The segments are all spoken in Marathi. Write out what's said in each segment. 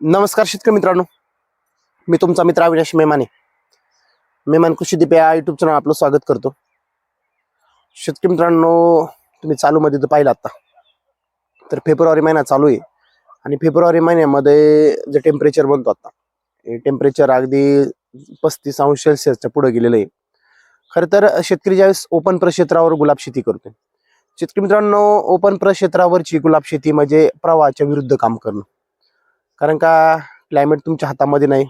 नमस्कार शेतकरी मित्रांनो. मी तुमचा मित्र अविनाश मेमाने. मेमान कृषी दीप या युट्यूबचं नाव आपलं स्वागत करतो. शेतकरी मित्रांनो तुम्ही चालूमध्ये तर पाहिलं आत्ता तर फेब्रुवारी महिना चालू आहे. आणि फेब्रुवारी महिन्यामध्ये जे टेम्परेचर बनतो आता हे टेम्परेचर अगदी पस्तीस अंश सेल्सिअसच्या पुढे गेलेलं आहे. खरं तर शेतकरी ज्यावेळेस ओपन प्रक्षेत्रावर गुलाब शेती करतो शेतकरी मित्रांनो ओपन प्रक्षेत्रावरची गुलाब शेती म्हणजे प्रवाहाच्या विरुद्ध काम करणं. कारण का क्लायमेट तुमच्या हातामध्ये नाही.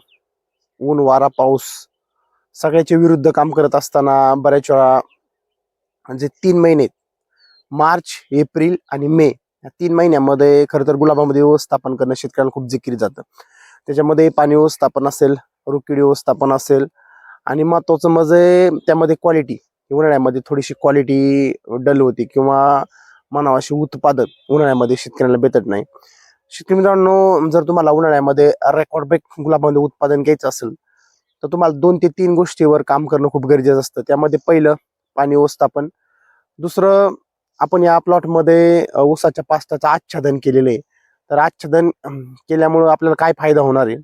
ऊन वारा पाऊस सगळ्याच्या विरुद्ध काम करत असताना बऱ्याच वेळा जे तीन महिने मार्च एप्रिल आणि मे या तीन महिन्यामध्ये खरं तर गुलाबामध्ये व्यवस्थापन करणं शेतकऱ्यांना खूप जिकिरी जातं. त्याच्यामध्ये पाणी व्यवस्थापन असेल रुकीड व्यवस्थापन असेल आणि महत्त्वाचं म्हणजे त्यामध्ये क्वालिटी उन्हाळ्यामध्ये थोडीशी क्वालिटी डल होती किंवा म्हणावं अशी उत्पादन उन्हाळ्यामध्ये शेतकऱ्यांना भेटत नाही. शेतकरी मित्रांनो जर तुम्हाला उन्हाळ्यामध्ये रेकॉर्ड ब्रेक गुलाबामध्ये उत्पादन घ्यायचं असेल तर तुम्हाला दोन ते तीन गोष्टीवर काम करणं खूप गरजेचं असतं. त्यामध्ये पहिलं पाणी व्यवस्थापन. दुसरं आपण या प्लॉटमध्ये ऊसाच्या पास्ताचं आच्छादन केलेलं आहे. तर आच्छादन केल्यामुळं आपल्याला काय फायदा होणार आहे?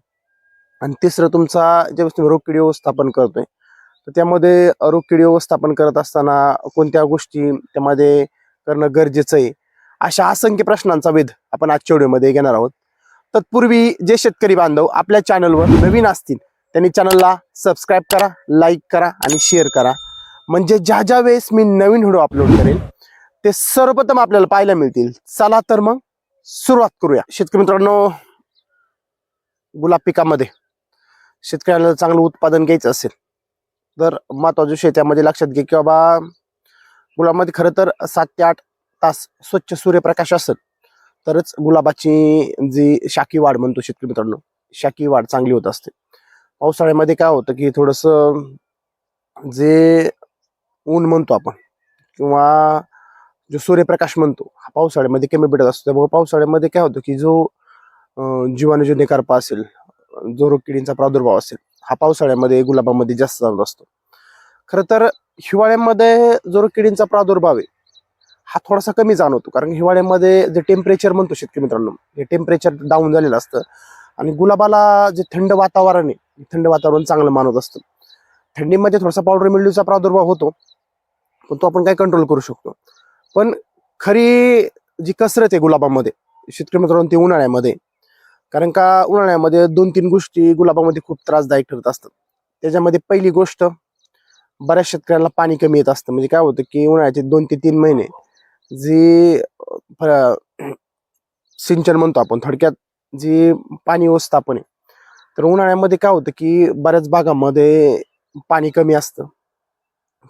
आणि तिसरं तुमचा ज्यावेळेस तुम्ही रोगकीड व्यवस्थापन करतोय तर त्यामध्ये रोगकिडी व्यवस्थापन करत असताना कोणत्या गोष्टी त्यामध्ये करणं गरजेचं आहे? अशा असंख्य प्रश्नांचा वेध आपण आजच्या व्हिडिओमध्ये घेणार आहोत. तत्पूर्वी जे शेतकरी बांधव आपल्या चॅनलवर नवीन असतील त्यांनी चॅनलला सबस्क्राईब करा लाईक करा आणि शेअर करा. म्हणजे ज्या ज्या वेळेस मी नवीन व्हिडिओ अपलोड करेल ते सर्वप्रथम आपल्याला पाहायला मिळतील. चला तर मग सुरुवात करूया. शेतकरी मित्रांनो गुलाब पिकामध्ये शेतकऱ्याला चांगलं उत्पादन घ्यायचं असेल तर महत्त्वाच्या शेत्यामध्ये लक्षात घे की बाबा गुलाबामध्ये खरं तर सात ते आठ तास स्वच्छ सूर्यप्रकाश असेल तरच गुलाबाची जी शाकी वाढ म्हणतो शेतकरी मित्रांनो शाकी वाढ चांगली होत असते. पावसाळ्यामध्ये काय होतं की थोडस जे ऊन म्हणतो आपण किंवा जो सूर्यप्रकाश म्हणतो हा पावसाळ्यामध्ये कमी भेटत असतो. त्यामुळे पावसाळ्यामध्ये काय होतं की जो अं, जीवाणूजन्य असेल जो रोगकिडींचा प्रादुर्भाव असेल हा पावसाळ्यामध्ये गुलाबामध्ये जास्त जाणवत असतो. खरं तर हिवाळ्यामध्ये जो रोगकिडींचा प्रादुर्भाव आहे हा थोडासा कमी जाणवतो. कारण हिवाळ्यामध्ये जे टेम्परेचर म्हणतो शेतकरी मित्रांनो हे टेम्परेचर डाऊन झालेलं असतं. आणि गुलाबाला जे थंड वातावरण आहे थंड वातावरण चांगलं मानत असतं. थंडीमध्ये थोडासा पावडर मिल्ड्यूचा प्रादुर्भाव होतो पण तो आपण काय कंट्रोल करू शकतो. पण खरी जी कसरत आहे गुलाबामध्ये शेतकरी मित्रांनो ती उन्हाळ्यामध्ये. कारण का उन्हाळ्यामध्ये दोन तीन गोष्टी गुलाबामध्ये खूप त्रासदायक ठरत असतात. त्याच्यामध्ये पहिली गोष्ट बऱ्याच शेतकऱ्यांना पाणी कमी येत असतं. म्हणजे काय होतं की उन्हाळ्याचे दोन ते तीन महिने जी फ- सिंचन म्हणतो आपण थोडक्यात जी पाणी व्यवस्थापन आहे तर उन्हाळ्यामध्ये काय होतं की बऱ्याच भागामध्ये पाणी कमी असतं.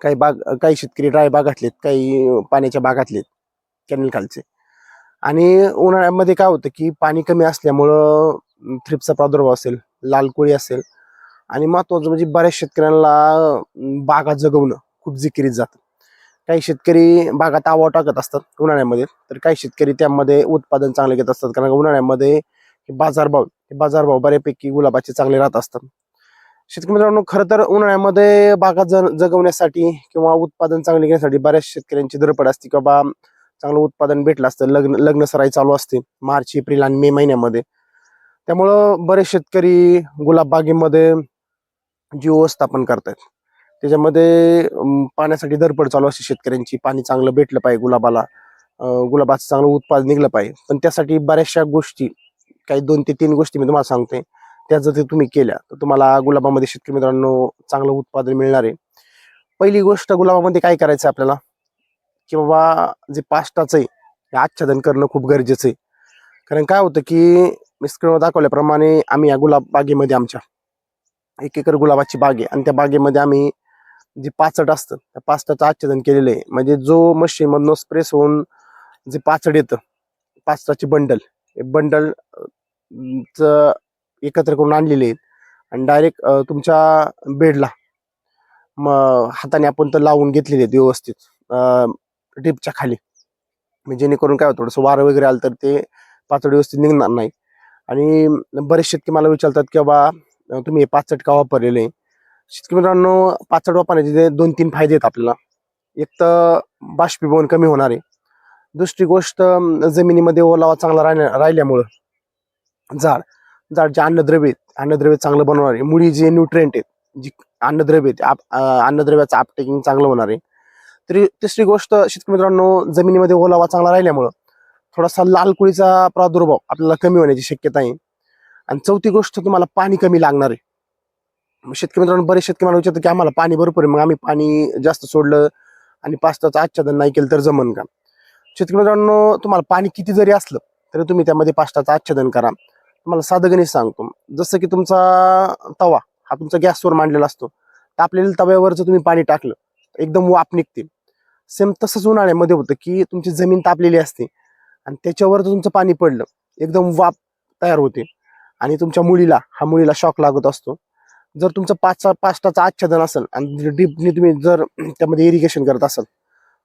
काही बाग काही शेतकरी ड्राय बागातलेत काही पाण्याच्या बागातलेत कॅनल खालचे. आणि उन्हाळ्यामध्ये काय होतं की पाणी कमी असल्यामुळं थ्रिपचा प्रादुर्भाव असेल लाल कोळी असेल आणि महत्वाचं म्हणजे बऱ्याच शेतकऱ्यांना बागा जगवणं खूप जिकिरीत जातं. काही शेतकरी भागात आवा टाकत असतात उन्हाळ्यामध्ये तर काही शेतकरी त्यामध्ये उत्पादन चांगले घेत असतात. कारण का उन्हाळ्यामध्ये हे बाजारभाव हे बाजारभाव बऱ्यापैकी गुलाबाचे चांगले राहत असतात. शेतकरी मित्रांनो खरं तर उन्हाळ्यामध्ये बागा जगवण्यासाठी किंवा उत्पादन चांगले घेण्यासाठी बऱ्याच शेतकऱ्यांची धडपड असते की बाबा चांगलं उत्पादन भेटलं असतं. लग्न लग्न सराई चालू असते मार्च एप्रिल आणि मे महिन्यामध्ये. त्यामुळं बरेच शेतकरी गुलाब बागेमध्ये जी व्यवस्थापन करतात त्याच्यामध्ये पाण्यासाठी धडपड चालू असते शेतकऱ्यांची. पाणी चांगलं भेटलं पाहिजे गुलाबाला. गुलाबाचं चांगलं उत्पादन निघलं पाहिजे. पण त्यासाठी बऱ्याचशा गोष्टी काही दोन ते तीन गोष्टी मी तुम्हाला सांगते. त्या जर ते तुम्ही केल्या तर तुम्हाला गुलाबामध्ये शेतकरी मित्रांनो चांगलं उत्पादन मिळणार आहे. पहिली गोष्ट गुलाबामध्ये काय करायचं आहे आपल्याला? की बाबा जे पास्टाचं आहे हे आच्छादन करणं खूप गरजेचं आहे. कारण काय होतं की मी स्क्रीनवर दाखवल्याप्रमाणे आम्ही या गुलाब बागेमध्ये आमच्या एक एकर गुलाबाची बाग आहे. आणि त्या बागेमध्ये आम्ही जे पाचट असतं त्या पाचटाचं आच्छादन केलेलं आहे. म्हणजे जो मशीनमधनं स्प्रेस होऊन जे पाचड येतं पाचटाचे बंडल हे बंडल च एकत्र करून आणलेले आहेत. आणि डायरेक्ट तुमच्या बेडला मग हाताने आपण तर लावून घेतलेले आहेत व्यवस्थित टिपच्या खाली. म्हणजे जेणेकरून काय होतं थोडंसं वारं वगैरे आलं तर ते पाचड व्यवस्थित निघणार नाही. आणि बरेच शेतकरी मला विचारतात की बाबा तुम्ही हे पाचट का वापरलेले शेतकरी मित्रांनो पाचडवा पाण्याचे दोन तीन फायदे आहेत आपल्याला. एक तर बाष्पीभवन कमी होणार. आहे दुसरी गोष्ट जमिनीमध्ये ओलावा चांगला राहण्या राहिल्यामुळं झाड जाड जे अन्नद्रव्य आहेत. अन्नद्रव्य चांगलं बनवणारे. मुळी जे न्यूट्रिएंट आहेत जी अन्नद्रव्य आहेत आप- अन्नद्रव्याचं आपटेकिंग चांगलं होणार. आहे तरी तिसरी गोष्ट शेतकरी मित्रांनो जमिनीमध्ये ओलावा चांगला राहिल्यामुळं थोडासा लाल कुळीचा प्रादुर्भाव आपल्याला कमी होण्याची शक्यता आहे. आणि चौथी गोष्ट तुम्हाला पाणी कमी लागणार आहे. शेतकरी मित्रांनो बरेच शेतकरी मला विचारतात की आम्हाला पाणी भरपूर आहे मग आम्ही पाणी जास्त सोडलं आणि पाच तास आच्छादन नाही केलं तर जमन का? शेतकरी मित्रांनो तुम्हाला पाणी किती जरी असलं तरी तुम्ही त्यामध्ये पाच तास आच्छादन करा. तुम्हाला साधं गणित सांगतो. जसं की तुमचा तवा हा तुमचा गॅसवर मांडलेला असतो. तापलेल्या तव्यावर जर तुम्ही पाणी टाकलं एकदम वाफ निघते. सेम तसंच उन्हाळ्यामध्ये होतं की तुमची जमीन तापलेली असते आणि त्याच्यावर जर तुमचं पाणी पडलं एकदम वाफ तयार होते. आणि तुमच्या मुलीला हा मुलीला शॉक लागत असतो. जर तुमचं पाच पाचटाचं आच्छादन असेल आणि डीपनी तुम्ही जर त्यामध्ये इरिगेशन करत असाल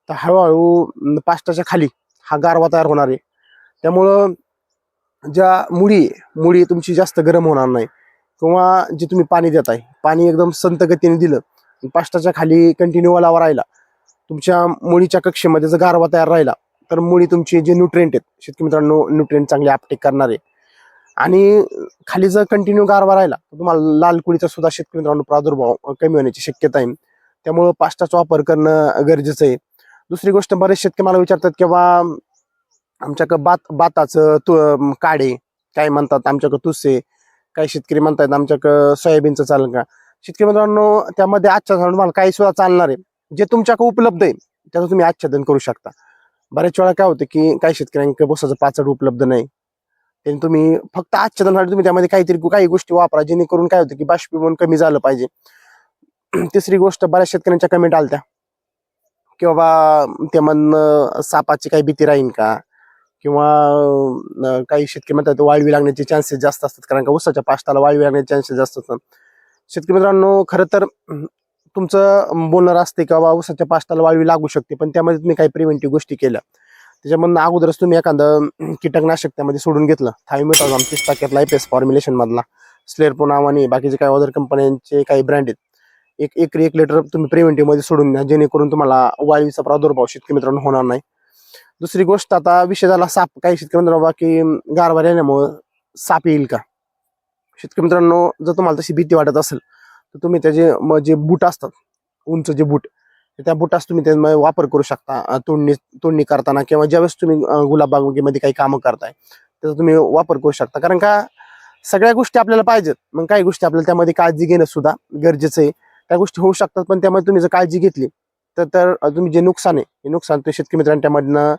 तर हळूहळू अं, खाली हा गारवा तयार होणार आहे. त्यामुळं ज्या मुळी आहे, मुळी तुमची जास्त गरम होणार नाही. किंवा जे तुम्ही पाणी देत आहे पाणी एकदम संत गतीने दिलं पास्टाच्या खाली कंटिन्यू ओलावा राहिला तुमच्या मुळीच्या कक्षेमध्ये जर गारवा तयार राहिला तर मुळी तुमची जे न्यूट्रिएंट आहेत शेतकरी मित्रांनो न्यूट्रिएंट चांगले आपटेक करणारे आणि खाली जर कंटिन्यू गारवा राहिला तर तुम्हाला लाल कुळीचा सुद्धा शेतकरी मित्रांनो प्रादुर्भाव कमी होण्याची शक्यता आहे. त्यामुळं पास्टाचा वापर करणं गरजेचं आहे. दुसरी गोष्ट बरेच शेतकरी मला विचारतात की बा आमच्याकडं बात बाताचं तु काडे काय म्हणतात आमच्याकडं तुसे काही शेतकरी म्हणतात आमच्याकडं सोयाबीनचं चालेल का? शेतकरी मित्रांनो त्यामध्ये आच्छादन तुम्हाला काही सुद्धा चालणार आहे. जे तुमच्याकडे उपलब्ध आहे त्याचं तुम्ही आच्छादन करू शकता. बऱ्याच वेळा काय होतं की काही शेतकऱ्यांकडे बसाचं पाचड उपलब्ध नाही. त्यांनी तुम्ही फक्त आच्छादनासाठी तुम्ही त्यामध्ये काहीतरी काही गोष्टी वापरा जेणेकरून काय होतं की बाष्पीभवन कमी झालं पाहिजे. तिसरी गोष्ट बऱ्याच शेतकऱ्यांच्या कमेंट आलत्या. की बाबा म्हणणं सापाची काही भीती राहीन का? किंवा काही शेतकरी म्हणतात वाळवी लागण्याचे चान्सेस जास्त असतात कारण का उसाच्या पाष्टाला वाळवी लागण्याचे चान्सेस जास्त असतात. शेतकरी मित्रांनो खरं तर तुमचं बोलणार असते की बाबा उसाच्या पाष्टाला वाळवी लागू शकते पण त्यामध्ये तुम्ही काही प्रिव्हेंटिव्ह गोष्टी केल्या. त्याच्यामधनं अगोदरच तुम्ही एखादं कीटकनाशक त्यामध्ये सोडून घेतलं. थायमेटॉझॉम तीस टाक्यातला आयपीएस फॉर्म्युलेशन मधला. स्लेअरपो नावाने बाकीचे काही अदर कंपन्यांचे काही ब्रँड आहेत. एक एक एक लिटर तुम्ही प्रिव्हेंटिव्हमध्ये सोडून द्या जेणेकरून तुम्हाला वायूचा प्रादुर्भाव शेतकरी मित्रांनो होणार नाही. दुसरी गोष्ट आता विषय झाला साप. काही शेतकरी मित्रांनो बाकी गारवार येण्यामुळं साप येईल का? शेतकरी मित्रांनो जर तुम्हाला तशी भीती वाटत असेल तर तुम्ही त्याचे मग जे बूट असतात उंच जे बूट त्या बुटास तुम्ही त्यामध्ये वापर करू शकता तोडणी तोडणी करताना किंवा ज्यावेळेस तुम्ही अं, काही कामं करताय त्याचा तुम्ही वापर करू शकता. कारण का सगळ्या गोष्टी आपल्याला पाहिजेत. मग काही गोष्टी आपल्याला त्यामध्ये काळजी घेणं सुद्धा गरजेचं आहे. त्या गोष्टी होऊ शकतात पण त्यामध्ये तुम्ही जर काळजी घेतली तर तर तुम्ही जे नुकसान आहे हे नुकसान ते शेतकरी मित्रांनी त्यामधनं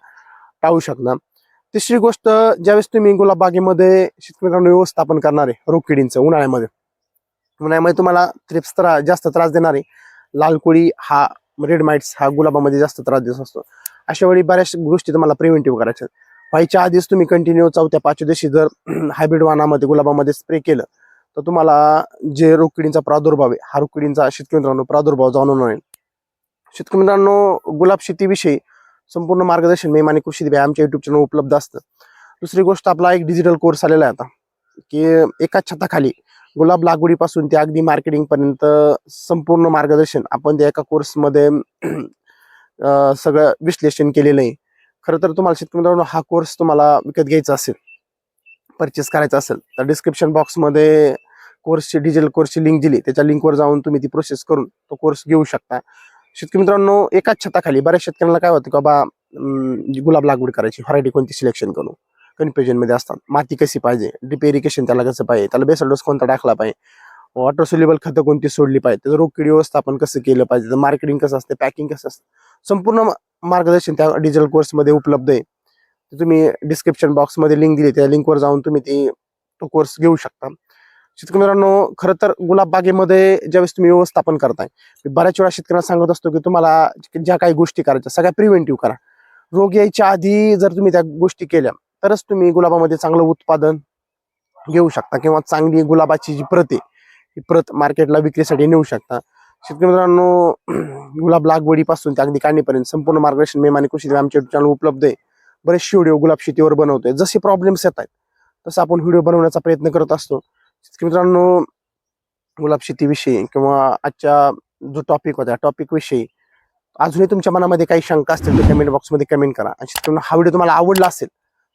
टाळू शकणार. तिसरी गोष्ट ज्यावेळेस तुम्ही गुलाबबागेमध्ये शेतकरी मित्रांनो व्यवस्थापन करणार आहे रोगकिडींचं उन्हाळ्यामध्ये. उन्हाळ्यामध्ये तुम्हाला त्रिप्स त्रास जास्त त्रास देणार आहे. लाल कोळी हा रेड माइट्स हा गुलाबामध्ये जास्त त्रास देत असतो. अशा वेळी बऱ्याच गोष्टी तुम्हाला प्रिव्हेंटिव्ह करायच्या आहेत. व्हायच्या आधीच तुम्ही कंटिन्यू चौथ्या पाचव्या दिवशी जर हायब्रिड वाहनामध्ये गुलाबामध्ये स्प्रे केलं तर तुम्हाला जे रोकडींचा प्रादुर्भाव आहे हा रोकडींचा शेतकरी मित्रांनो प्रादुर्भाव जाणून नाही शेतकरी मित्रांनो गुलाब शेतीविषयी संपूर्ण मार्गदर्शन मेम आणि कृषी दिव्या आमच्या युट्यूब चॅनल उपलब्ध असतं. दुसरी गोष्ट आपला एक डिजिटल कोर्स आलेला आहे आता की एकाच छताखाली गुलाब लागवडीपासून ते अगदी मार्केटिंगपर्यंत संपूर्ण मार्गदर्शन आपण त्या एका कोर्समध्ये सगळं विश्लेषण केलेलं आहे. खरं तर तुम्हाला शेतकरी मित्रांनो हा कोर्स तुम्हाला विकत घ्यायचा असेल परचेस करायचा असेल तर डिस्क्रिप्शन बॉक्समध्ये कोर्सची डिजिटल कोर्सची लिंक दिली त्याच्या लिंकवर जाऊन तुम्ही ती प्रोसेस करून तो कोर्स घेऊ शकता. शेतकरी मित्रांनो एकाच छताखाली बऱ्याच शेतकऱ्यांना काय होतं की बाबा जी गुलाब लागवड करायची व्हरायटी कोणती सिलेक्शन करू? कन्फ्युजनमध्ये असतात. माती कशी पाहिजे? ड्रिप इरिगेशन त्याला कसं पाहिजे? त्याला बेसल डोस कोणता टाकला पाहिजे? वॉटर सोल्युबल खतं कोणती सोडली पाहिजे? त्याचं रोगकिडी व्यवस्थापन कसं केलं पाहिजे? त्याचं मार्केटिंग कसं असतं? पॅकिंग कसं असतं? संपूर्ण मार्गदर्शन त्या डिजिटल कोर्समध्ये उपलब्ध आहे. ते तुम्ही डिस्क्रिप्शन बॉक्समध्ये लिंक दिली त्या लिंकवर जाऊन तुम्ही ती तो कोर्स घेऊ शकता. शेतकरी मित्रांनो खरं तर गुलाबबागेमध्ये ज्यावेळेस तुम्ही व्यवस्थापन करताय मी बऱ्याच वेळा शेतकऱ्यांना सांगत असतो की तुम्हाला ज्या काही गोष्टी करायच्या सगळ्या प्रिव्हेंटिव्ह करा. रोग यायच्या आधी जर तुम्ही त्या गोष्टी केल्या तरच तुम्ही गुलाबामध्ये चांगलं उत्पादन घेऊ शकता किंवा चांगली गुलाबाची जी प्रत आहे ही प्रत मार्केटला विक्रीसाठी नेऊ शकता. शेतकरी मित्रांनो गुलाब लागवडीपासून ते अगदी काढणीपर्यंत संपूर्ण मार्गदर्शन मेम आणि कृषी आमच्या चॅनल उपलब्ध आहे. बरेचसे व्हिडिओ गुलाब शेतीवर बनवतोय. जसे प्रॉब्लेम्स येत आहेत तसं आपण व्हिडिओ बनवण्याचा प्रयत्न करत असतो. शेतकरी मित्रांनो गुलाब शेतीविषयी किंवा आजच्या जो टॉपिक होता टॉपिकविषयी अजूनही तुमच्या मनामध्ये काही शंका असतील तर कमेंट बॉक्समध्ये कमेंट करा. आणि शेतकऱ्यांनो हा व्हिडिओ तुम्हाला आवडला असेल